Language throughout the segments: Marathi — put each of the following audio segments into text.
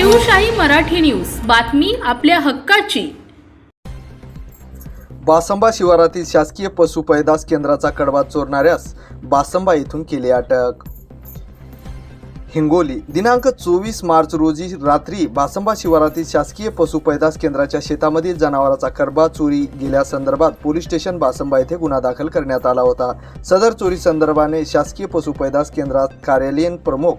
शिवशाही मराठी न्यूज. बातमी आपल्या हक्काची. बासंबा शिवारातील शासकीय पशु पैदास केंद्राचा कडबा चोरणाऱ्यास बासंबा येथून केली अटक. हिंगोली दिनांक चोवीस मार्च रोजी रात्री बासंबा शिवारातील शासकीय पशु पैदास केंद्राच्या शेतामधील जनावराचा कडबा चोरी गेल्यासंदर्भात पोलीस स्टेशन बासंबा येथे गुन्हा दाखल करण्यात आला होता. सदर चोरी संदर्भाने शासकीय पशु पैदास केंद्रात कार्यालयीन प्रमुख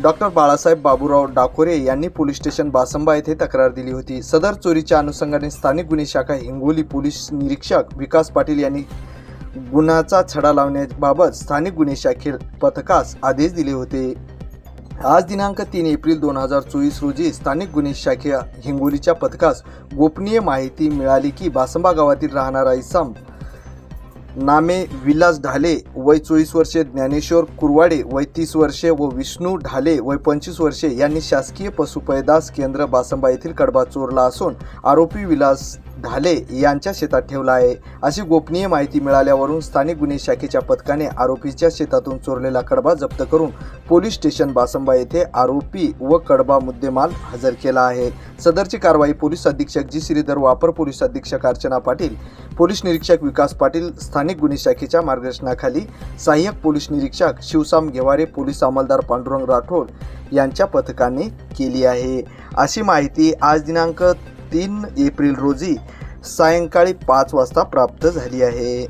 डॉक्टर बाळासाहेब बाबूराव डाकोरे यांनी पोलीस स्टेशन बासंबा येथे तक्रार दिली होती. सदर चोरीच्या अनुषंगाने स्थानिक गुन्हे शाखा हिंगोली पोलीस निरीक्षक विकास पाटील यांनी गुन्ह्याचा छडा लावण्याबाबत स्थानिक गुन्हे शाखे पथकास आदेश दिले होते. आज दिनांक तीन एप्रिल दोन हजार चोवीस रोजी स्थानिक गुन्हे शाखे हिंगोलीच्या पथकास गोपनीय माहिती मिळाली की बासंबा गावातील राहणारा इसम नामे विलास ढाले वय चोवीस वर्षे ज्ञानेश्वर कुरवाडे वय तीस वर्षे व विष्णू ढाले वय पंचवीस वर्षे यांनी शासकीय पशुपैदास केंद्र बासंबा येथील कडबा चोरला असून आरोपी विलास ढाले यांच्या शेतात ठेवला आहे. अशी गोपनीय माहिती मिळाल्यावरून स्थानिक गुन्हे शाखेच्या पथकाने आरोपीच्या शेतातून चोरलेला कडबा जप्त करून पोलीस स्टेशन बासंबा येथे आरोपी व कडबा मुद्देमाल हजर केला आहे. सदरची कारवाई पोलीस अधीक्षक जी. श्रीधर वापर पोलीस अधीक्षक अर्चना पाटील पोलीस निरीक्षक विकास पाटील स्थानिक गुन्हे शाखेच्या मार्गदर्शनाखाली सहाय्यक पोलीस निरीक्षक शिवसाम घेवारे पोलीस अंमलदार पांडुरंग राठोड यांच्या पथकाने केली आहे. अशी माहिती आज दिनांक तीन एप्रिल रोजी सायंकाळी पाच वाजता प्राप्त झाली आहे.